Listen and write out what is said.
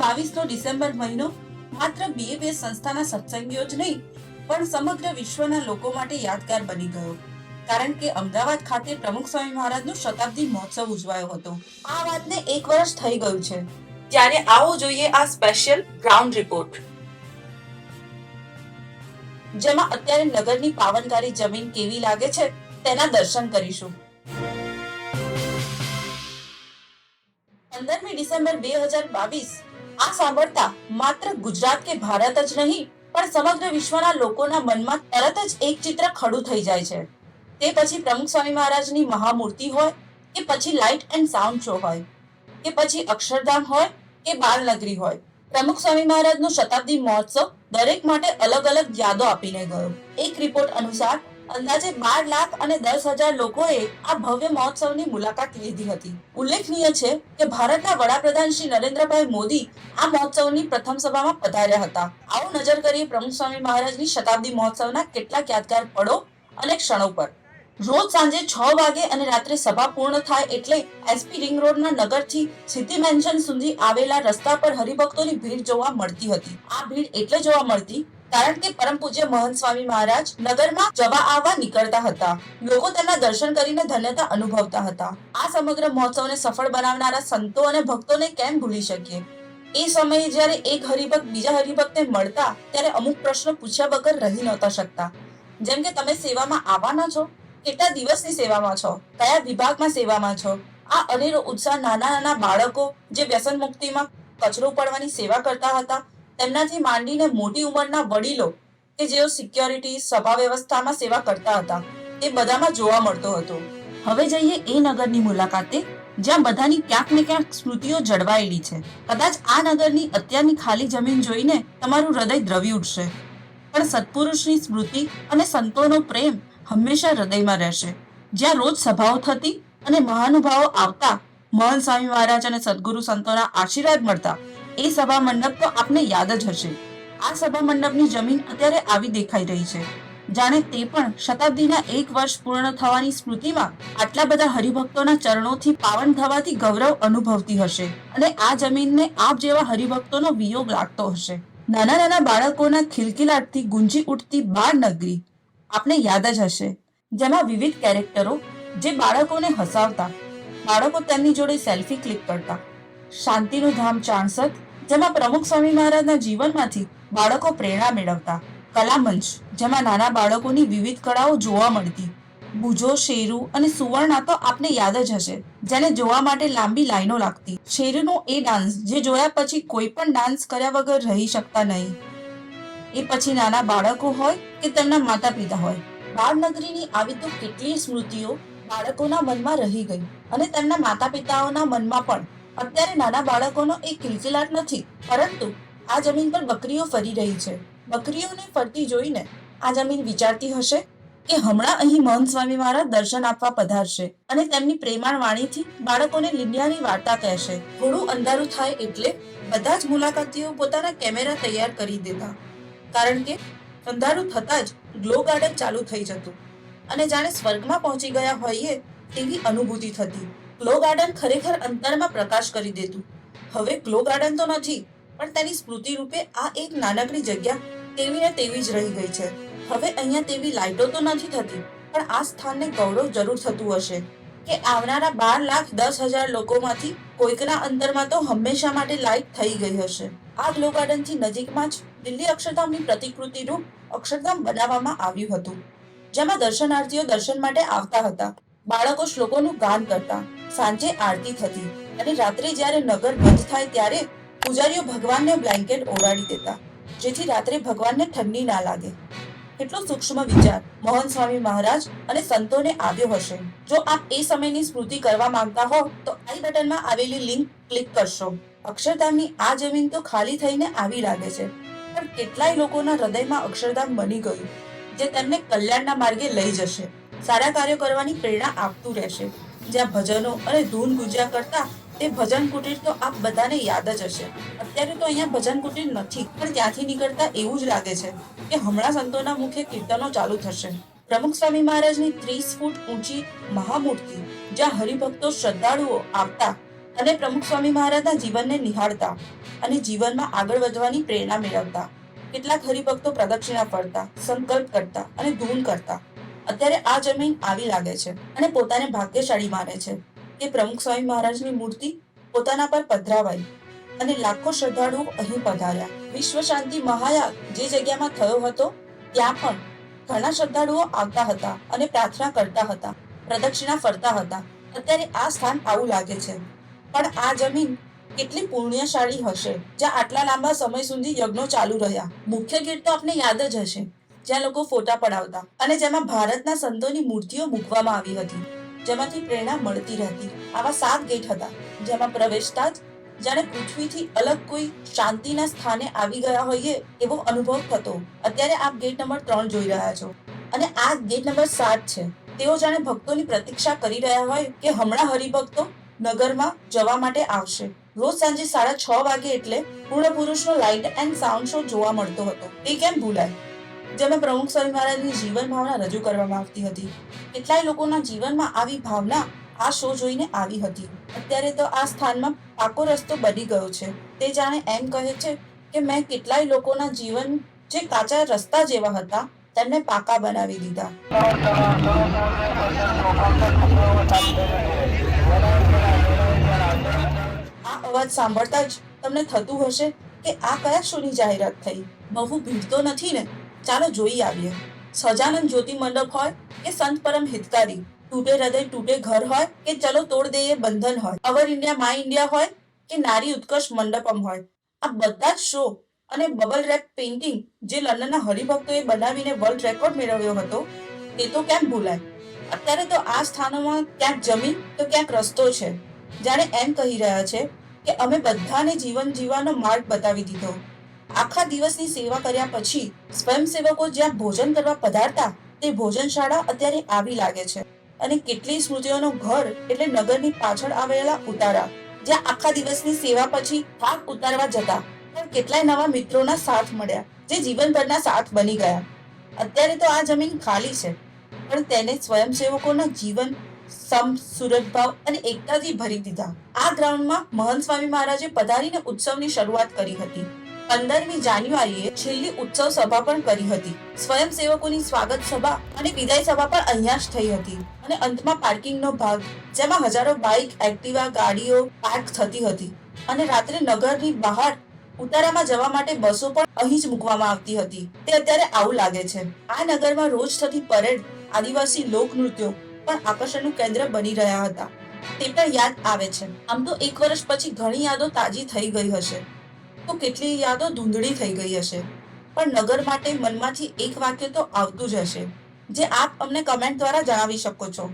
બાવીસ નો ડિસેમ્બર મહિનો માત્ર બીએબીએસ સંસ્થાના સત્સંગીઓ જ નહીં, પણ સમગ્ર વિશ્વના લોકો માટે યાદગાર બની ગયો. કારણ કે અમદાવાદ ખાતે પ્રમુખ સ્વામી મહારાજનો શતાબ્દી મહોત્સવ ઉજવાયો હતો. આ વાતને એક વર્ષ થઈ ગયું છે. ત્યારે આવો જોઈએ આ સ્પેશિયલ ગ્રાઉન્ડ રિપોર્ટ. જેમાં અત્યારે નગરની પાવનકારી જમીન કેવી લાગે છે તેના દર્શન કરીશું. પંદરમી ડિસેમ્બર બે હજાર બાવીસ આ સાંભળતા માત્ર ગુજરાત કે ભારત જ નહીં, પણ સમગ્ર વિશ્વના લોકોના મનમાં તરત જ એક ચિત્ર ખડું થઈ જાય છે. તે પછી પ્રમુખ સ્વામી મહારાજની મહામૂર્તિ હોય, કે પછી લાઇટ એન્ડ સાઉન્ડ શો હોય, કે પછી અક્ષરધામ હોય, કે બાલનગરી હોય. પ્રમુખ સ્વામી મહારાજનો શતાબ્દી મહોત્સવ દરેક માટે અલગ અલગ યાદો આપીને ગયો. એક રિપોર્ટ અનુસાર અંદાજે બાર લાખ અને દસ હજાર લોકોએ આ ભવ્ય મહોત્સવની મુલાકાત લીધી હતી. ઉલ્લેખનીય છે કે ભારતના વડાપ્રધાન શ્રી નરેન્દ્રભાઈ મોદી આ મહોત્સવની પ્રથમ સભામાં પધાર્યા હતા. આવો નજર કરીએ પ્રમુખ સ્વામી મહારાજની શતાબ્દી મહોત્સવના કેટલાક યાદગાર પળો અને ક્ષણો પર. રોજ સાંજે છ વાગે અને રાત્રે સભા પૂર્ણ થાય એટલે એસપી રિંગ રોડના નગરથી સિટી મેન્શન સુધી આવેલા રસ્તા પર હરિભક્તોની ભીડ જોવા મળતી હતી. આ ભીડ એટલે જોવા મળતી કારણ કે પરમ પૂજ્ય મહંત સ્વામી મહારાજ નગરમાં જવા આવવા નીકળતા હતા. લોકો તેમના દર્શન કરીને ધન્યતા અનુભવતા હતા. આ સમગ્ર મહોત્સવને સફળ બનાવનારા સંતો અને ભક્તોને કેમ ભૂલી શકીએ? એ સમયે જ્યારે એક હરિભક્ત બીજા હરિભક્તને મળતા, ત્યારે અમુક પ્રશ્નો પૂછ્યા વગર રહી નહોતા શકતા. જેમ કે, તમે સેવામાં આવવાના છો? કેટલા દિવસની સેવામાં છો? કયા વિભાગમાં સેવામાં છો? આ અનેરો ઉત્સાહ નાના નાના બાળકો જે વ્યસન મુક્તિમાં કચરો પડવાની સેવા કરતા હતા તેમનાથી માંડીને મોટી ઉંમરના વડીલો કે જેઓ સિક્યોરિટી સભા વ્યવસ્થામાં સેવા કરતા હતા તે બધામાં જોવા મળતો હતો. હવે જઈએ એ નગરની મુલાકાતે, જ્યાં બધાની ક્યાંક ને ક્યાંક સ્મૃતિઓ જળવાયેલી છે. કદાચ આ નગરની અત્યારની ખાલી જમીન જોઈને તમારું હૃદય દ્રવી ઉઠશે. પણ સત્પુરુષની સ્મૃતિ અને સંતોનો પ્રેમ હંમેશા હૃદયમાં રહેશે. જ્યાં રોજ સભાઓ થતી અને મહાનુભાવો આવતા, મહંત સ્વામી મહારાજ અને સદગુરુ સંતોના આશીર્વાદ મળતા એ સભા મંડપ તો આપને યાદ જ હશે. આ સભા મંડપની જમીન અત્યારે આવી દેખાઈ રહી છે. જાણે તે પણ શતાબ્દીના એક વર્ષ પૂર્ણ થવાની સ્મૃતિમાં આટલા બધા હરિભક્તોના ચરણોથી પાવન થવાથી ગૌરવ અનુભવતી હશે અને આ જમીનને આપ જેવા હરિભક્તોનો વિયોગ લાગતો હશે. નાના નાના બાળકોના ખિલખિલાટથી ગુંજી ઉઠતી બાળ નગરી આપને યાદ જ હશે. જેમાં વિવિધ કેરેક્ટરો જે બાળકોને હસાવતા, બાળકો તેમની જોડે સેલ્ફી ક્લિક કરતા, શાંતિનું ધામ ચાણસદ જેમાં પ્રમુખ સ્વામી મહારાજના જીવનમાંથી બાળકો પ્રેરણા મેળવતા. કલામંચ, જેમાં નાના બાળકોની વિવિધ કળાઓ જોવા મળતી. બુજો, શેરુ અને સુવર્ણા તો આપને યાદ જ હશે, જેને જોવા માટે લાંબી લાઈનો લાગતી. શેરુનો એ ડાન્સ જે જોયા પછી કોઈ પણ ડાન્સ કર્યા વગર રહી શકતા નહીં. એ પછી નાના બાળકો હોય કે તેમના માતા પિતા હોય. બાળનગરીની આવી તો કેટલીય સ્મૃતિઓ બાળકોના મનમાં રહી ગઈ અને તેમના માતા પિતાઓના મનમાં પણ. અત્યારે નાના બાળકોનો એક કિલકિલાટ નથી, પરંતુ આ જમીન પર બકરીઓ ફરી રહી છે. બકરીઓને ફરતી જોઈને આ જમીન વિચારતી હશે કે હમણાં અહીં મહંત સ્વામી મારા દર્શન આપવા પધારશે અને તેમની પ્રેમાળ વાણીથી બાળકોને લીલિયાની વાર્તા કહેશે. થોડું અંધારું થાય એટલે બધા જ મુલાકાતીઓ પોતાના કેમેરા તૈયાર કરી દેતા. કારણ કે અંધારું થતાં જ ગ્લો ગાર્ડન ચાલુ થઈ જતું. અને જાણે સ્વર્ગમાં પહોંચી ગયા હોઈએ તેવી અનુભૂતિ થતી. ગ્લો ગાર્ડન ખરેખર અંતરમાં પ્રકાશ કરી દેતું. હવે ગ્લો ગાર્ડન તો નથી, પણ તેની સ્મૃતિ રૂપે આ એક નાનકડી જગ્યા તેવી ને તેવી જ રહી ગઈ છે. હવે અહીંયા તેવી લાઇટો તો નથી થતી, પણ આ સ્થાનને ગૌરવ જરૂર થતું હશે કે આવનારા બાર લાખ દસ હજાર લોકોમાંથી કોઈકના અંતરમાં તો હંમેશા માટે લાઈટ થઈ ગઈ હશે. આ ગ્લો ગાર્ડનથી નજીકમાં જ દિલ્હી અક્ષરધામની પ્રતિકૃતિ રૂપ અક્ષરધામ બનાવવામાં આવ્યું હતું, જેમાં દર્શનાર્થીઓ દર્શન માટે આવતા હતા. બાળકો શ્લોકોનું ગાન કરતા સાંજે આરતી થતી અને રાત્રે જ્યારે નગર બંધ થાય ત્યારે પૂજારીઓ ભગવાનને બ્લેન્કેટ ઓઢાડી દેતા, જેથી રાત્રે ભગવાનને ઠંડી ના લાગે. કેટલો સૂક્ષ્મ વિચાર મોહન સ્વામી મહારાજ અને સંતોને આવ્યો હશે. જો આપ એ સમયની સ્મૃતિ કરવા માંગતા હો, તો આઈ બટનમાં આવેલી લિંક ક્લિક કરશો. અક્ષરધામની આ જમીન તો ખાલી થઈને આવી લાગે છે, પણ કેટલાય લોકોના હૃદયમાં અક્ષરધામ બની ગયું, જે તેમને કલ્યાણના માર્ગે લઈ જશે. સારા કાર્યો કરવાની પ્રેરણા આપતું રહેશે. જ્યાં ભજનો અને ધૂન ગુજ્યા કરતા તે ભજન કુટીર તો આપ બધાને યાદ જ હશે. અત્યારે તો અહીંયા ભજન કુટીર નથી, પણ ત્યાંથી નીકળતા એવું જ લાગે છે કે હમણાં સંતોના મુખે કીર્તનો ચાલુ થશે. પ્રમુખ સ્વામી મહારાજની ત્રીસ ફૂટ ઊંચી મહામૂર્તિ, જ્યાં હરિભક્તો શ્રદ્ધાળુઓ આવતા અને પ્રમુખ સ્વામી મહારાજના જીવનને નિહાળતા અને જીવનમાં આગળ વધવાની પ્રેરણા મેળવતા. કેટલાક હરિભક્તો પ્રદક્ષિણા ફરતા, સંકલ્પ કરતા અને ધૂન કરતા. અત્યારે આ જમીન આવી લાગે છે અને પોતાને ભાગ્યશાળી માને છે. કે પ્રમુખ સ્વામી મહારાજની મૂર્તિ પોતાના પર પધરાવાઈ અને લાખો શ્રદ્ધાળુઓ અહીં પધાર્યા. વિશ્વ શાંતિ મહાયાગ જે જગ્યામાં થયો હતો, ત્યાં પણ ઘણા શ્રદ્ધાળુઓ આવતા હતા અને પ્રાર્થના કરતા હતા, પ્રદક્ષિણા ફરતા હતા. અત્યારે આ સ્થાન આવું લાગે છે. પણ આ જમીન કેટલી પુણ્યશાળી હશે, જ્યાં આટલા લાંબા સમય સુધી યજ્ઞો ચાલુ રહ્યા. મુખ્ય ગીત તો આપને યાદ જ હશે. જ્યાં લોકો ફોટા પડાવતા અને જેમાં ભારતના સંતોની મૂર્તિઓ મૂકવામાં આવી હતી, જેમાંથી પ્રેરણા મળતી રહેતી. આવા સાત ગેટ હતા, જેમાં પ્રવેશતા જ જાણે પૃથ્વીથી અલગ કોઈ શાંતિના સ્થાને આવી ગયા હોઈએ એવો અનુભવ થતો. અત્યારે આપ ગેટ નંબર ત્રણ જોઈ રહ્યા છો. અને આ ગેટ નંબર સાત છે. તેઓ જાણે ભક્તોની પ્રતીક્ષા કરી રહ્યા હોય કે હમણાં હરિભક્તો નગરમાં જવા માટે આવશે. રોજ સાંજે સાડા છ વાગે એટલે પૂર્ણ પુરુષનો લાઇટ એન્ડ સાઉન્ડ શો જોવા મળતો હતો. એ કેમ ભૂલાય? જેમાં પ્રમુખ સ્વામી મહારાજની જીવન ભાવના રજૂ કરવામાં આવતી હતી. કેટલાય લોકોના જીવનમાં આવી ભાવના આ શો જોઈને આવી હતી. અત્યારે તો આ સ્થાનમાં પાકો રસ્તો બની ગયો છે. તે જાણે એમ કહે છે કે મેં કેટલાય લોકોના જીવન જે કાચા રસ્તા જેવા હતા, તેમને પાકા બનાવી દીધા. આ અવાજ સાંભળતા જ તમને થતું હશે કે આ કયા શોની જાહેરાત થઈ? બહુ ભીડ તો નથી ને? ચાલો જોઈ આવીએ. સજાનંદ જ્યોતિ મંડપ હોય કે સંત પરમ હિતકારી તૂટે હૃદય તૂટે ઘર હોય કે ચલો તોડ દઈએ બંધન હોય, અવર ઇન્ડિયા માય ઇન્ડિયા હોય કે નારી ઉત્કર્ષ મંડપમ હોય. આ બધા જ શો અને બબલ રેપ પેઇન્ટિંગ જે લંડનના હરિભક્તોએ બનાવીને વર્લ્ડ રેકોર્ડ મેળવ્યો હતો, તે તો કેમ ભૂલાય. અત્યારે તો આ સ્થાનોમાં ક્યાંક જમીન, તો ક્યાંક રસ્તો છે. જાણે એમ કહી રહ્યા છે કે અમે બધાને જીવન જીવવાનો માર્ગ બતાવી દીધો. આખા દિવસની સેવા કર્યા પછી સ્વયંસેવકો જ્યાં ભોજન કરવા પધારતા, તે ભોજનશાળા અત્યારે આવી લાગે છે. અને કેટલી સ્મૃતિઓનો ઘર એટલે નગરની પાછળ આવેલા ઉતારા, જ્યાં આખા દિવસની સેવા પછી થાક ઉતારવા જતા, પણ કેટલાય નવા મિત્રોના સાથ મળ્યા, જે જીવનભરના સાથ બની ગયા. અત્યારે તો આ જમીન ખાલી છે, પણ તેને સ્વયંસેવકોના જીવન, સમ સુરતભાવ અને એકતાથી ભરી દીધા. આ ગ્રાઉન્ડમાં મહંત સ્વામી મહારાજે પધારીને ઉત્સવની શરૂઆત કરી હતી. પંદરમી જાન્યુઆરીએ છેલ્લી ઉત્સવ સભા પણ કરી હતી. સ્વયંસેવકોની સ્વાગત સભા અને વિદાય સભા પણ અહીંયા જ થઈ હતી અને અંતમાં પાર્કિંગનો ભાગ, જેમાં હજારો બાઇક, એક્ટિવા, ગાડીઓ પાર્ક થતી હતી અને રાત્રે નગરની બહાર ઉતારામાં જવા માટે બસો પણ અહીં જ મૂકવામાં આવતી હતી. તે અત્યારે આવું લાગે છે. આ નગરમાં રોજ થતી પરેડ, આદિવાસી લોકનૃત્યો પણ આકર્ષણનું કેન્દ્ર બની રહ્યા હતા. તે પણ યાદ આવે છે. આમ તો એક વર્ષ પછી ઘણી યાદો તાજી થઈ ગઈ હશે. તો કેટલી યાદો ધૂંધળી થઈ ગઈ હશે. પણ નગર માટે મનમાંથી એક વાક્ય તો આવતું જ હશે, જે આપ અમને કમેન્ટ દ્વારા જણાવી શકો છો.